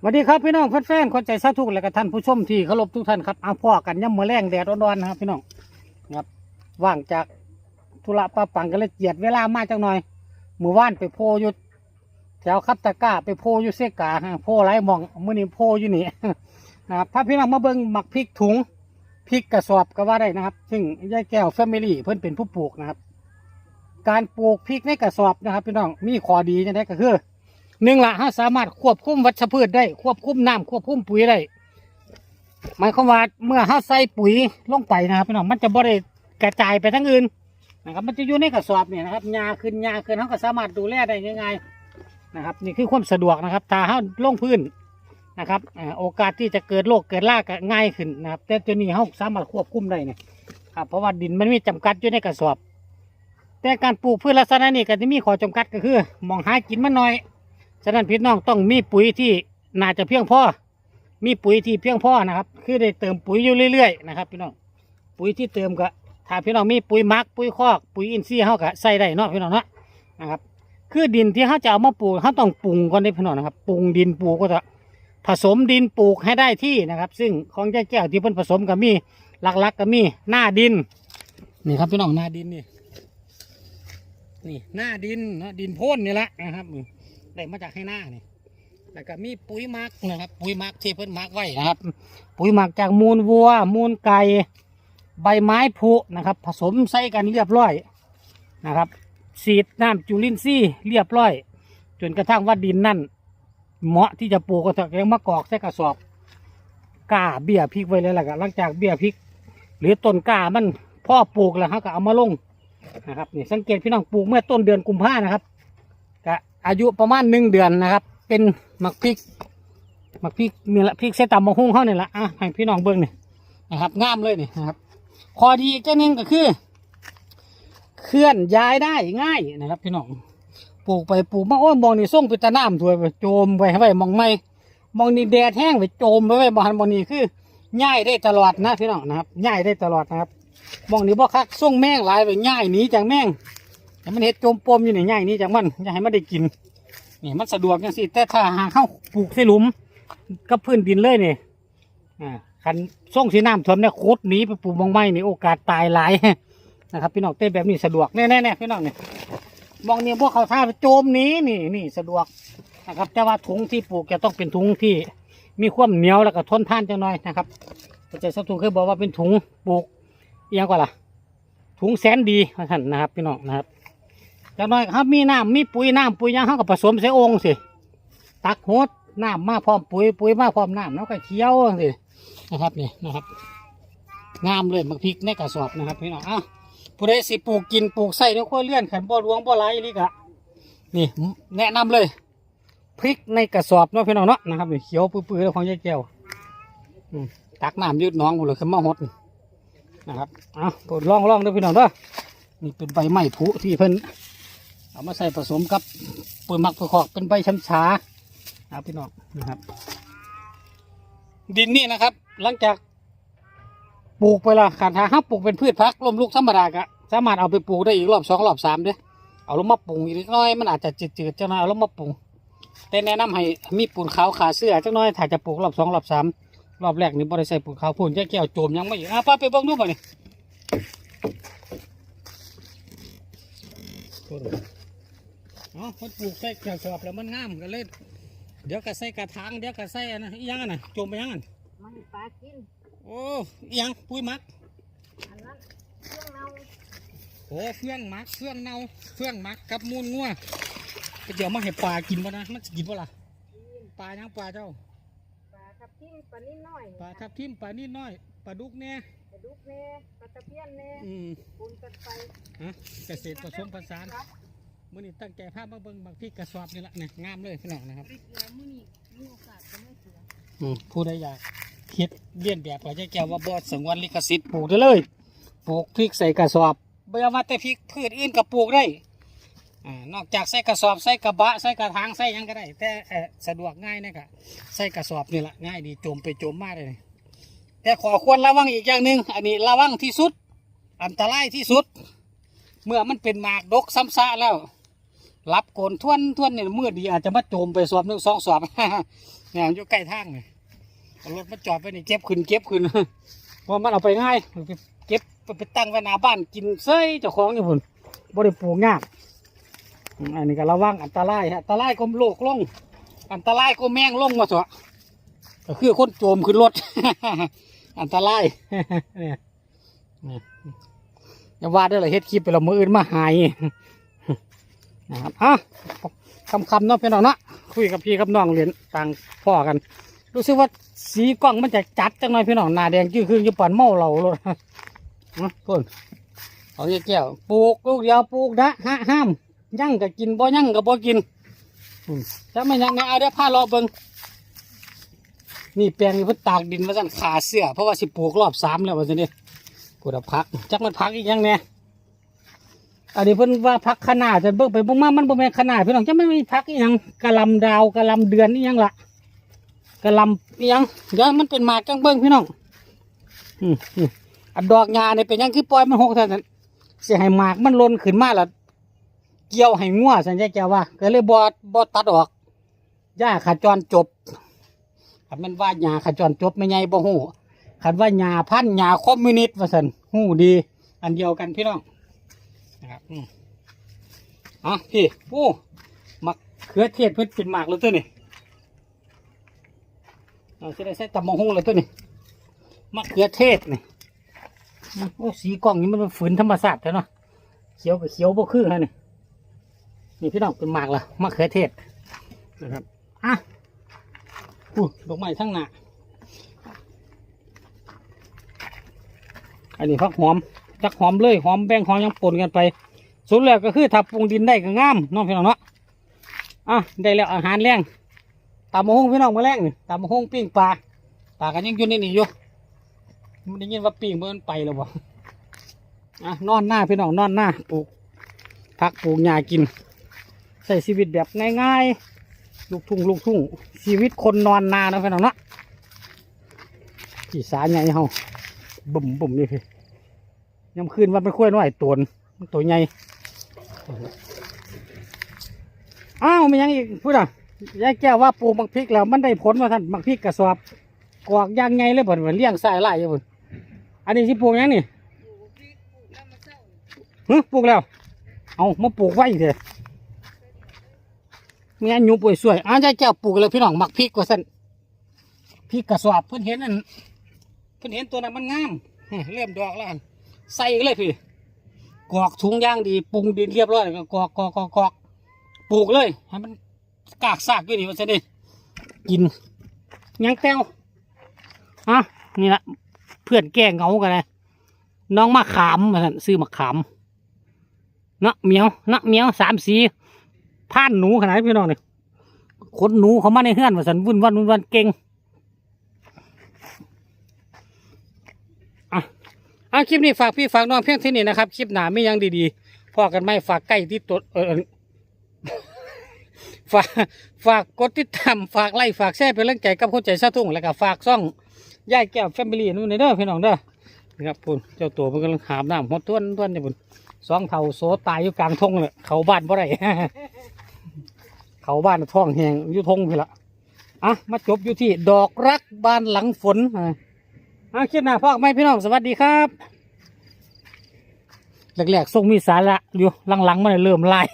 สวัสดีครับพี่น้องแฟนๆคนใจสาธุกและก็ท่านผู้ชมที่เคารพทุกท่านครับเอาพ่อกันย่ำมือแรงแดดร้อนๆนะครับพี่น้องนะครับว่างจากธุระปะปังกันเลยเจียดเวลามาจังหน่อยหมู่บ้านไปโพยู่แถวคัตตะก้าไปโพยู่เสกาโพไรมองมื่อนี้โพอยู่นี่นะครับถ้าพี่น้องมาเบิ่งหมักพริกถุงพริกกระสอบก็ว่าได้นะครับ ซึ่งยายแก้วแฟมิลี่เพิ่นเป็นผู้ปลูกนะครับ การปลูกพริกในกระสอบนะครับ พี่น้องมีข้อดีจังไดก็คือ หนึ่งละฮะสามารถควบคุมวัชพืชได้ ควบคุมน้ำควบคุมปุ๋ยได้หมายความว่าเมื่อเฮาใส่ปุ๋ยลงไปนะครับพี่น้องมันจะบ่ได้กระจายไปทั้งอื่นนะครับ มันจะอยู่ในกระสอบเนี่ยนะครับยาขึ้นยาขึ้นเขาก็สามารถดูแลได้ง่ายๆนะครับ นี่คือความสะดวกนะครับถ้าเฮาลงพื้นนะครับโอกาสที่จะเกิดโรคเกิดลาก็ง่ายขึ้นนะครับ แต่ตัวนี้เฮาสามารถควบคุมได้เนี่ยครับเพราะว่าดินมันมีจำกัดอยู่ในกระสอบ แต่การปลูกพืชลักษณะนี้ก็จะมีข้อจำกัดก็คือมองหากินมันน้อย ฉะนั้นพี่น้องต้องมีปุ๋ยที่น่าจะเพียงพอ มีปุ๋ยที่เพียงพอนะครับ คือได้เติมปุ๋ยอยู่เรื่อยๆนะครับ พี่น้อง ปุ๋ยที่เติมก็ถ้าพี่น้องมีปุ๋ยมักปุ๋ยคอก ปุ๋ยอินทรีย์เขาก็ใส่ได้เนาะพี่น้องเนาะนะครับ คือดินที่เขาจะเอามาปลูกเขาต้องปรุงก่อนได้พี่น้องนะครับ ปรุงดินปลูกก็จะผสมดินปลูกให้ได้ที่นะครับ ซึ่งของแก้แก้วที่เพิ่นผสมก็มีหลักๆก็มีหน้าดินนี่ครับพี่น้องหน้าดินนี่นี่หน้าดินนะดินโพ่นนี่แหละนะครับ ได้มาจากให้หน้านี่แล้วก็มีปุ๋ยหมักนะครับ ปุ๋ยหมักที่เพิ่นหมักไว้นะครับ ปุ๋ยหมักจากมูลวัว มูลไก่ใบไม้ผุนะครับ ผสมใส่กันเรียบร้อยนะครับสีดน้ำจุลินทรีย์เรียบร้อย จนกระทั่งว่าดินนั่นเหมาะที่จะปลูกก็จะยังมากอกใส่กระสอบก้าเบี้ยพริกไว้เลยล่ะก็หลังจากเบี้ยพริก หรือต้นก้ามันพ่อปลูกแล้วเขาก็เอามาลงนะครับนี่สังเกตพี่น้องปลูกเมื่อต้นเดือนกุมภานะครับก็ อายุประมาณหนึ่งเดือนนะครับ เป็นหมักพริกหมักพริกนี่แหละพริกเส้ตำมะฮุ่งเขาเนี่ยแหละอะให้พี่น้องเบิ้งนี่นะครับงามเลยนี่นะครับข้อดีอีกเจ้าหนึ่งก็คือ เคลื่อนย้ายได้ง่ายนะครับพี่น้องปลูกไปปลูกมาโอ้ยมองนี่ส่งไปตะน้ำถวยไปโจมไปไว้มองไม่มองนี่แดดแห้งไปโจมไปไว้บานมองนี่คือง่ายได้ตลอดนะพี่น้องนะครับง่ายได้ตลอดนะครับมองนี่บ่คักส่งแมงหลายไปง่ายหนีจากแมง แต่มันเห็ดจมปมอยู่ในใหญ่นี่จากมันอย่าให้มันได้กินนี่มันสะดวกจังสิแต่ถ้าหากเข้าปลูกใส่หลุมกับพื้นดินเลยนี่อ่าคันส่งสีน้ำท่วมเนี่ยโคตรหนีไปปลูกบางไม้นี่โอกาสตายหลายนะครับพี่น้องเต้แบบนี้สะดวกแน่ๆๆพี่น้องเนี่ยมองเนี่ยพวกเขาท่าโจมหนี้นี่นี่สะดวกนะครับแต่ว่าถุงที่ปลูกจะต้องเป็นถุงที่มีความเหนียวแล้วก็ทนทานจังหน่อยนะครับอาจารย์สักถุงเคยบอกว่าเป็นถุงปลูกเอียงกว่าล่ะถุงแสนดีท่านนะครับพี่น้องนะครับ จากหน้อยครับมีน้ำมีปุ๋ยน้ำปุ๋ยยังเขาก็ผสมใส่องค์สิตักโหดน้ำมาพร้อมปุ๋ยปุ๋ยมาพร้อมน้ำแล้วก็เคี้ยวสินะครับนี่นะครับงามเลยมักพริกในกระสอบนะครับพี่น้องอ้าวผู้ใดสิปลูกกินปลูกใส่ในครัวเลื่อนขันบ่อหลวงบ่อไรนี่กะนี่แนะนำเลยพริกในกระสอบเนาะพี่น้องเนาะนะครับนี่เขียวปื้อๆแล้วของยายแก้วตักน้ำยืดน้องหมดเลยขึ้นมาหดนะครับอ้าวปวดลองลองๆด้อพี่น้องเด้อนี่เป็นใบไม้ผุที่เพิ่น เอามาใส่ผสมกับปุ๋ยหมักปุ๋ยคอกเป็นใบช้ำชาครับพี่น้องนะครับ ดินนี่นะครับ หลังจากปลูกไปละขาดหาห้าปลูกเป็นพืชพักลมลูกธรรมดากะสามารถเอาไปปลูกได้อีกรอบสองรอบสามเด้อเอาลงมาปรุงอีกน้อยมันอาจจะจืดๆจังหน่อยเอาลงมาปรุงแต่แนะนำให้มีปูนขาวขาเสื้อจังน้อยถ้าจะปลูกรอบสองรอบสามรอบแรกนี่บ่ได้ใส่ปูนขาวพูนแก้วโจมยังไม่อยู่อะป้าไปเบิ่งดูบ่นี่ อ๋อมันปลูกใส่กระสอบแล้วมันงามกันเลยเดี๋ยวก็ใส่กระถางเดี๋ยวก็ใส่อันนะอิหยังอันน่ะจมไปยังอันมันปลากิน โอ้อิหยังปุ๋ยหมัก อันนั้นเครื่องเราโอ้เฟื่องหมักเฟื่องเน่าเฟื่องหมักกับมูลงัวก็เดี๋ยวมาให้ปลากินบ่นะมันจะกินบ่ล่ะกินปลายังปลาเจ้าปลาทับทิมปลานิ่น้อยปลาทับทิมปลานี่น้อยปลาดุกเนี่ยปลาดุกแน่ปลาตะเพียนแน่อืม ปูนกันไปฮะเกษตรผสมผสาน มื้อนี้ตั้งใจพาพมาเบิ่งบางที่กระสอบนี่ละเนี่ยงามเลยพี่น้องนะครับริกแล้วมื้อนี้มีโอกาสจะไม่เสียอืมผู้ใดอยากเคิดเลียนแบบก็จะแก้วว่าบอสสงวนลิขสิทธิ์ปลูกได้เลยปลูกพริกใส่กระสอบไม่อามาแต่พริกพืชอื่นก็ปลูกได้อ่านอกจากใส่กระสอบใส่กระบะใส่กระถางใส่หยังก็ได้ แต่เอ่อสะดวกง่ายนะครับใส่กระสอบนี่แหละง่ายดีโจมไปโจมมาเลยแต่ขอควรระวังอีกอย่างหนึ่งอันนี้ระวังที่สุด อันตรายที่สุด เมื่อมันเป็นหมากดกซ้ำซะแล้ว รับโกนท่วนท่วนเนี่ยมือดีอาจจะมาโจมไปสอบหนึ่งสองสอบเนี่ยอยู่ใกล้ทางเลยรถมาจอดไว้นี่เก็บขึ้นเก็บขึ้นเพราะมันเอาไปง่ายเก็บไปตั้งไว้หน้าบ้านกินเซ้ยเจ้าของอยู่พุ่นบ่ได้ปลูกยากอืมอันนี้ก็ระวังอันตรายฮะอันตรายก็โลกลง อันตรายก็แมงลงมาเถอะก็คือคนโจมขึ้นรถ อันตรายเนี่ยนี่อย่าว่าได้เลยเฮ็ดคลิปไปเรามืออื่นมาหาย นะครับอะคำคำๆเนาะพี่น้องเนาะคุยกับพี่กับน้องเหรียนต่างพ่อกัน รู้สึกว่าสีกล้องมันจะจัดจังหน่อยพี่น้องหน้าแดงจื้อคืออยู่ปั่นเมาเหล่าเลยนะเพิ่นเอาเยอะแก้วปลูกลูกเดียวปลูกนะฮะห้ามยั่งก็กินบ่ยั่งก็บ่กินถ้าไม่ยั่งเนี่ยเอาเดี๋ยวพารอเบิ่งนี่แปลงนี่เพิ่นตากดินมาสั่นขาเสื้อเพราะว่าสิปลูกรอบสามแล้วว่าซั่นนี่ปวดพักจักมันพักอีกยังแน่ อันนี้เพิ่นว่าพักขนาดจะเบิ่งไปเบิ่งมามันบ่แม่นขนาดพี่น้องจะไม่มีพักอีหยังกะลำดาวกะลำเดือนอีหยังล่ะกะลำอีหยังเดี๋ยวมันเป็นหมากจังเบิ่งพี่น้องอืมอืมอันดอกงาเนี่ยเป็นหยังคือปล่อยมันหกเท่านั้นเสียให้หมากมันหลนขึ้นมาล้วเกี่ยวให้งัวสัญญาแกว่าก็เลยบอดบอตัดออกหญ้าขาจรจบคันมันว่าหญ้าขาจรจบไม่ไงบ่หูคันว่าหญ้าพันหญ้าคอมมิวนิสต์ว่าสันหูดี อันเดียวกันพี่น้อง นะครับอืมอะพี่โอ้มักเขือเทศเพิ่นเป็นหมากแล้วตัวนี่เอาจะได้ใส่ตำมะฮุงแล้วตัวนี่มะเขือเทศนี่โอ้สีกล้องนี้มันเป็นฝืนธรรมศาสตร์เนาะเขียวกับเขียวบ่คือฮะนี่นี่พี่น้องเป็นหมากละมะเขือเทศนะครับอะอู้ดอกไม้ทั้งหน้าอันนี้พักหอม จักหอมเลยหอมแบ่งหอมยังปนกันไปสุดแล้วก็คือถ้าปรุงดินได้ก็งามน้องพี่น้องเนาะอะได้แล้วอาหารแรงตามมะฮงพี่น้องมาแรงนี่ตามมะฮงปิ้งปลาปลากันยังอยู่นนี่อยู่มันได้ยินว่าปีงมันไปแล้วบ่อะนอนหน้าพี่น้องนอนหน้าปลูกผักปลูกหญ้ากินใช้ชีวิตแบบง่ายๆ ลูกทุ่งลูกทุ่งชีวิตคนนอนนาเนะพี่น้องเนาะที่สาใหญ่เฮาบุ่มบุ่มนี่พี่ ยามคืนว่าเป็นขั้วยน้อยตัวนตัวใหญ่อ้าวไม่ยังอีกพูดอะยายแก้วว่าปลูกบักพริกแล้วมันได้ผลมาท่านบักพริกกระสอบกวากยางไงเลยบ่นเลี้ยงสายไล่อยู่บ่นอันนี้ที่ปลูกยังนี่ฮึปลูกแล้ว เอามาปลูกไว้เถอะมีอันยูป่วยสวยอ้าวใจเจ้าปลูกแล้วพี่น้องมักพริกกว่าสั่นพริกกระสอบเพิ่นเห็นอันเพิ่นเห็นตัวนั้นมันงามเริ่มดอกแล้ว ใส่อีกเลยพี่กรอกถุงย่างดีปรุงดินเรียบร้อยแล้วก็กรอกกรอกกรอกกอกปลูกเลยให้มันกากซากอยู่นี่ว่าซั่นดิกินยังแต้วอะนี่ละเพื่อนแก้เงากันเลยน้องมะขามมาสั่นซื้อมะขามนะเหมียวนะเหมียวสามสีผ่านหนูขนาดพี่น้องเนี่ยขนหนูเขามาในเฮือนมาสันวุ่นวันวุ่นวันเก่งอะ อะคลิปนี้ฝากพี่ฝากน้องเพียงเที่านี้นะครับคลิปหนาไม่ยังดีๆพอกันไหมฝากใกล้ที่ตัวเออฝากฝากกดติดตามฝากไลค์ฝากแชร์เป็นเรื่องใจกับคนใจซาทุ่งแล้วก็ฝากซ่องย่ายแก้วแฟมิลี่นู่นนี่เด้อพี่น้องเด้อนะครับพุ่นเจ้าตัวมันกำลังหามน้ำหดต้วนต้วนเนี่ยพุ่นสองเท่าโซตายอยู่กลางทงเลยเขาบ้านบ่ได้เขาบ้านท้องแหงอยู่ทงพี่ละอะมาจบอยู่ที่ดอกรักบ้านหลังฝน อะอะคลิปหน้าพ่อไม่พี่น้องสวัสดีครับแหลกๆทรงมีสาระอยู่หลังๆมันเริ่มลาย